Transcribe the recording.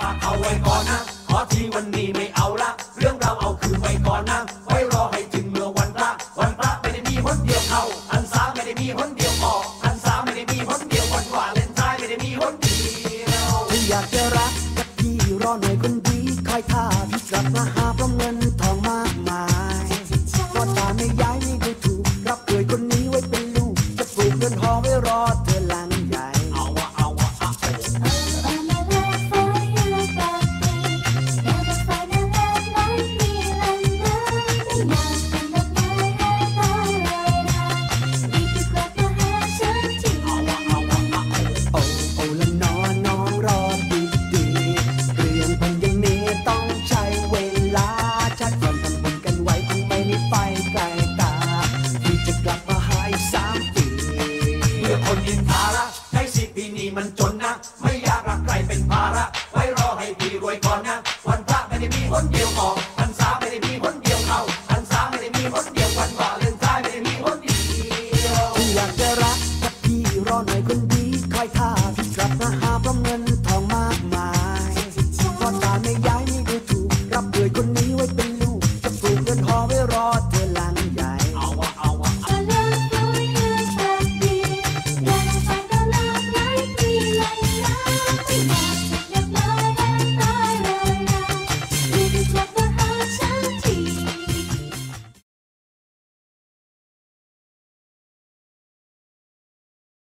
ฝากเอาไว้ก่อนนะ ขอทีวันนี้ไม่เอาละ เรื่องเราเอาคืนไว้ก่อนนะ ไว้รอให้ถึงเมื่อวันพระ วันพระไม่ได้มีหนเดียวเขาอันสาไม่ได้มีหนเดียวออกอันสาไม่ได้มีหนเดียววันวาเลนไทน์ไม่ได้มีหนเดียวถ้าอยากจะรักกับพี่รอหน่อยคนดีคอยท่าพี่กลับมาหาะกลับมาหาสามปีเมื่อคนอินภาระใช้สิปีนี้มันจนนะ ไม่อยากรักใครเป็นภาระ ไว้รอให้พี่รวยก่อนนะ วันพระไม่ได้มีคนเดียวออกพันสาไม่ได้มีคนเดียวเข้าพันสาไม่ได้มีคนเดียววันบ่าเล่นไทน์ไม่ได้มีคนเดียวอยากจะรักกับพี่รอหน่อยคน